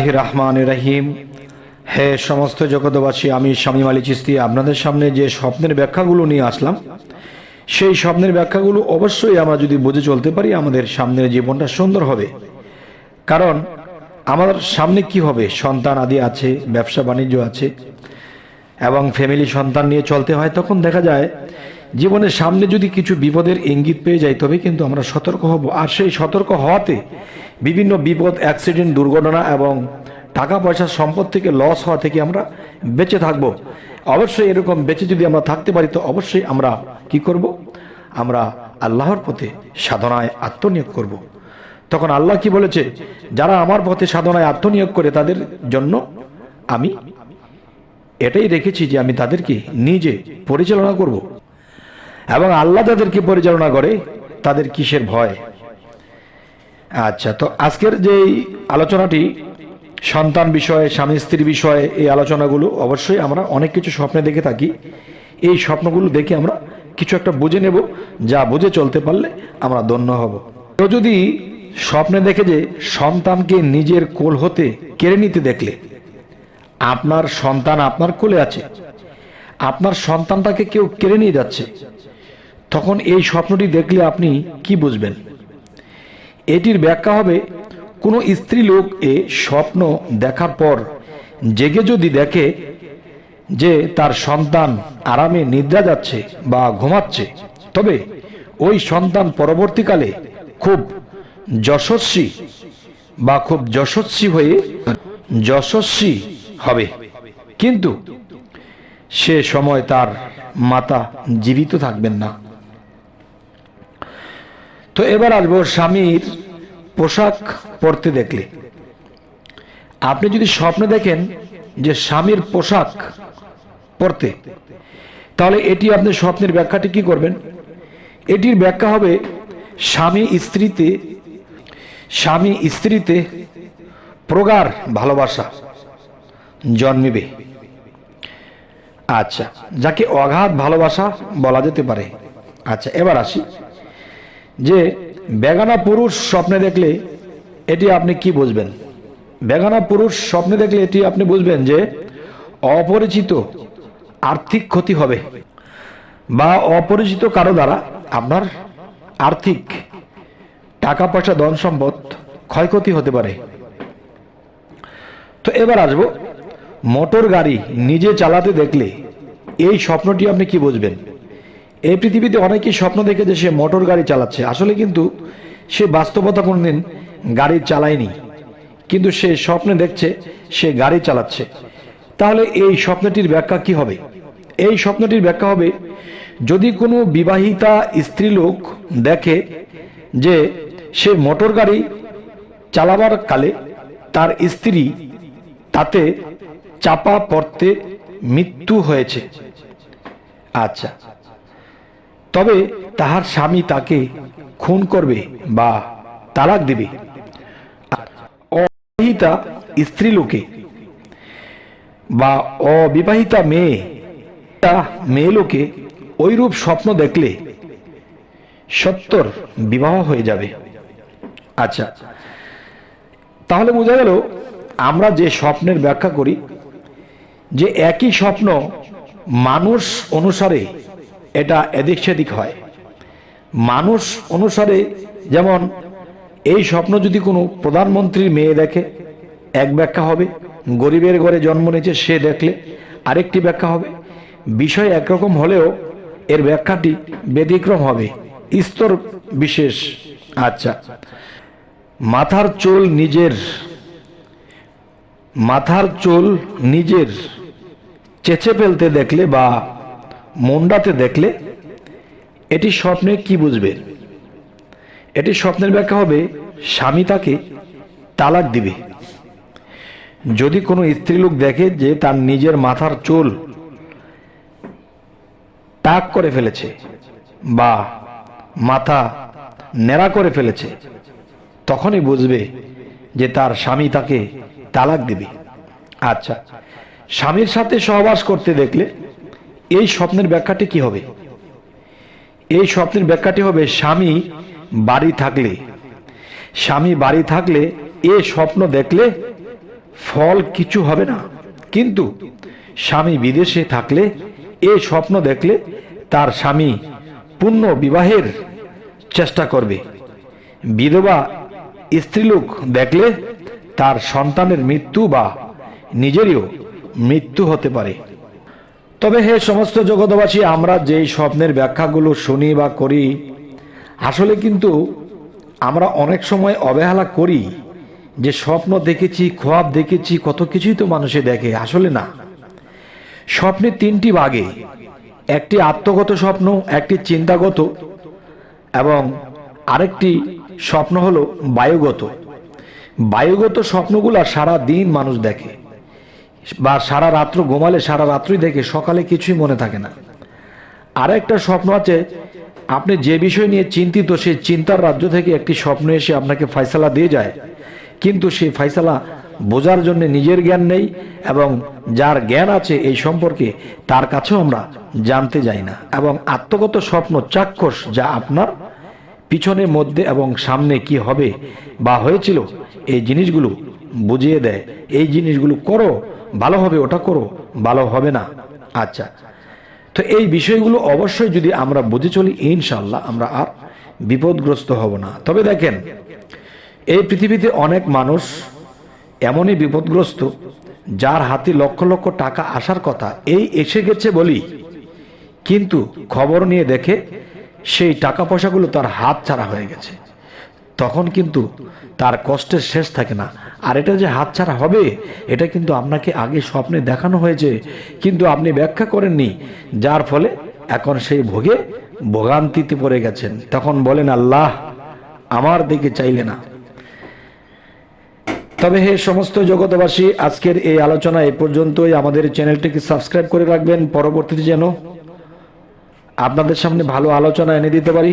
রহমান রহিম। হে সমস্ত জগতবাসী আমি স্বামী মালি চিস্তি। আপনাদের সামনে যে স্বপ্নের ব্যাখ্যাগুলো নিয়ে আসলাম, সেই স্বপ্নের ব্যাখ্যাগুলো অবশ্যই আমরা যদি বুঝে চলতে পারি, আমাদের সামনের জীবনটা সুন্দর হবে। কারণ আমাদের সামনে কি হবে? সন্তান আদি আছে, ব্যবসা বাণিজ্য আছে, এবং ফ্যামিলি সন্তান নিয়ে চলতে হয়, তখন দেখা যায় জীবনের সামনে যদি কিছু বিপদের ইঙ্গিত পেয়ে যাই তবে কিন্তু আমরা সতর্ক হব। আর সেই সতর্ক হওয়াতে বিভিন্ন বিপদ অ্যাক্সিডেন্ট দুর্ঘটনা এবং টাকা পয়সা সম্পদ থেকে লস হওয়া থেকে আমরা বেঁচে থাকব। অবশ্যই এরকম বেঁচে যদি আমরা থাকতে পারি, তো অবশ্যই আমরা কি করব? আমরা আল্লাহর পথে সাধনায় আত্মনিয়োগ করব। তখন আল্লাহ কি বলেছে? যারা আমার পথে সাধনায় আত্মনিয়োগ করে, তাদের জন্য আমি এটাই রেখেছি যে আমি তাদেরকে নিজে পরিচালনা করব। এবং আল্লাহ তাদেরকে পরিচালনা করে, তাদের কিসের ভয়? আচ্ছা তো আজকের যেই আলোচনাটি, সন্তান বিষয়ে, স্বামী স্ত্রী বিষয়ে এই আলোচনাগুলো, অবশ্যই আমরা অনেক কিছু স্বপ্নে দেখে থাকি। এই স্বপ্নগুলো দেখে আমরা কিছু একটা বুঝে নেব, যা বুঝে চলতে পারলে আমরা ধন্য হব। কেউ যদি স্বপ্নে দেখে যে সন্তানকে নিজের কোল হতে কেড়ে নিতে দেখলে, আপনার সন্তান আপনার কোলে আছে, আপনার সন্তানটাকে কেউ কেড়ে নিয়ে যাচ্ছে, তখন এই স্বপ্নটি দেখলে আপনি কি বুঝবেন? এটির ব্যাখ্যা হবে, কোনো স্ত্রী লোক এ স্বপ্ন দেখার পর জেগে যদি দেখে যে তার সন্তান আরামে নিদ্রা যাচ্ছে বা ঘুমাচ্ছে, তবে ওই সন্তান পরবর্তীকালে খুব যশস্বী বা খুব যশস্বী হয়ে যশস্বী হবে। কিন্তু সে সময় তার মাতা জীবিত থাকবেন না। তো এবার আসব স্বামীর পোশাক পরতে দেখলে। আপনি যদি স্বপ্নে দেখেন যে স্বামীর পোশাক পরতে, তাহলে এটি আপনি স্বপ্নের ব্যাখ্যাটি কি করবেন? এটির ব্যাখ্যা হবে, স্বামী স্ত্রীতে স্বামী স্ত্রীতে প্রগাঢ় ভালোবাসা জন্মিবে। আচ্ছা যাকে অগাধ ভালোবাসা বলা যেতে পারে। আচ্ছা এবার আসি। যে বেগানা পুরুষ স্বপ্নে দেখলে এটি আপনি কি বুঝবেন? বেগানা পুরুষ স্বপ্নে দেখলে এটি আপনি বুঝবেন যে অপরিচিত আর্থিক ক্ষতি হবে বা অপরিচিত কারও দ্বারা আপনার আর্থিক টাকা পয়সা ধন সম্পদ ক্ষয়ক্ষতি হতে পারে। তো এবার আসব, মোটর গাড়ি নিজে চালাতে দেখলে এই স্বপ্নটি আপনি কি বুঝবেন? এই পৃথিবীতে অনেকেই স্বপ্ন দেখে যে সে মোটর গাড়ি চালাচ্ছে। আসলে কিন্তু সে বাস্তবতা কোনোদিন গাড়ি চালায়নি। কিন্তু সে স্বপ্নে দেখছে সে গাড়ি চালাচ্ছে। তাহলে এই স্বপ্নটির ব্যাখ্যা কি হবে? এই স্বপ্নটির ব্যাখ্যা হবে, যদি কোনো বিবাহিতা স্ত্রীলোক দেখে যে সে মোটর গাড়ি চালাবার কালে তার স্ত্রী তাতে চাপা পড়তে মৃত্যু হয়েছে। আচ্ছা। তবে তাহার স্বামী তাকে খুন করবে বা তালাক দিবে। অবিবাহিতা স্ত্রী লোকে বা অবিবাহিতা মেয়ে মেয়ে লোকে ওইরূপ স্বপ্ন দেখলে সত্তর বিবাহ হয়ে যাবে। আচ্ছা তাহলে বোঝা গেল আমরা যে স্বপ্নের ব্যাখ্যা করি, যে একই স্বপ্ন মানুষ অনুসারে এটা এদিক সেদিক হয়। মানুষ অনুসারে যেমন, এই স্বপ্ন যদি কোনো প্রধানমন্ত্রীর মেয়ে দেখে, এক ব্যাখ্যা হবে, গরিবের ঘরে জন্ম নিয়েছে সে দেখলে আরেকটি ব্যাখ্যা হবে। বিষয় একরকম হলেও এর ব্যাখ্যাটি ব্যতিক্রম হবে। স্তর বিশেষ। আচ্ছা। মাথার চুল নিজের। মাথার চুল নিজের। চেঁচে ফেলতে দেখলে বা মুন্ডাতে দেখলে এটি স্বপ্নে কি বুঝবে? এটি স্বপ্নের ব্যাখ্যা হবে, স্বামী তাকে তালাক দিবে। যদি কোনো স্ত্রীলোক দেখে যে তার নিজের মাথার চুল টাক করে ফেলেছে বা মাথা নেড়া করে ফেলেছে, তখনই বুঝবে যে তার স্বামী তাকে তালাক দিবে। আচ্ছা স্বামীর সাথে সহবাস করতে দেখলে এই স্বপ্নের ব্যাখ্যাটি কি হবে? এই স্বপ্নের ব্যাখ্যাটি হবে, স্বামী বাড়ি থাকলে। স্বামী বাড়ি থাকলে এ স্বপ্ন দেখলে ফল কিছু হবে না। কিন্তু স্বামী বিদেশে থাকলে এ স্বপ্ন দেখলে তার স্বামী পূর্ণ বিবাহের চেষ্টা করবে। বিধবা স্ত্রীলোক দেখলে তার সন্তানের মৃত্যু বা নিজেরও মৃত্যু হতে পারে। তবে হে সমস্ত জগতবাসী আমরা যেই স্বপ্নের ব্যাখ্যাগুলো শুনি বা করি, আসলে কিন্তু আমরা অনেক সময় অবহেলা করি যে স্বপ্ন দেখেছি, খোয়াব দেখেছি, কত কিছুই তো মানুষে দেখে, আসলে না। স্বপ্নের তিনটি ভাগে একটি আত্মগত স্বপ্ন, একটি চিন্তাগত, এবং আরেকটি স্বপ্ন হলো বায়ুগত। বায়ুগত স্বপ্নগুলা সারা দিন মানুষ দেখে। বা সারা রাত্র ঘুমালে সারা রাত্রই দেখে, সকালে কিছুই মনে থাকে না। আর একটা স্বপ্ন আছে, আপনি যে বিষয় নিয়ে চিন্তিত, সেই চিন্তার রাজ্য থেকে একটি স্বপ্ন এসে আপনাকে ফয়সালা দিয়ে যায়। কিন্তু সেই ফয়সালা বোঝার জন্য নিজের জ্ঞান নেই এবং যার জ্ঞান আছে এই সম্পর্কে তার কাছেও আমরা জানতে যাই না। এবং আত্মগত স্বপ্ন চাক্ষুষ যা আপনার পিছনের মধ্যে এবং সামনে কি হবে বা হয়েছিল, এই জিনিসগুলো বুঝিয়ে দেয়। এই জিনিসগুলো করো ভালো হবে, ওটা করো, ভালো হবে না। আচ্ছা তো এই বিষয়গুলো অবশ্যই যদি আমরা বুঝে চলি ইনশাল্লাহ আমরা আর বিপদগ্রস্ত হব না। তবে দেখেন, এই পৃথিবীতে অনেক মানুষ এমনই বিপদগ্রস্ত যার হাতে লক্ষ লক্ষ টাকা আসার কথা। এই এসে গেছে বলি, কিন্তু খবর নিয়ে দেখে সেই টাকা পয়সাগুলো তার হাত ছাড়া হয়ে গেছে। তখন কিন্তু তার কষ্টের শেষ থাকে না। আর এটা যে হাত ছাড়া হবে, এটা কিন্তু আপনাকে আগে স্বপ্নে দেখানো হয়েছে, কিন্তু আপনি ব্যাখ্যা করেননি, যার ফলে এখন সেই ভোগে ভোগান্তিতে পড়ে গেছেন। তখন বলেন, আল্লাহ আমার দিকে চাইলে না। তবে হে সমস্ত জগতবাসী আজকের এই আলোচনা এ পর্যন্তই। আমাদের চ্যানেলটিকে সাবস্ক্রাইব করে রাখবেন। পরবর্তীতে যেন আপনাদের সামনে ভালো আলোচনা এনে দিতে পারি।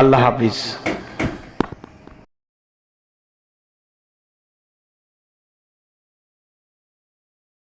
আল্লাহ হাফিজ।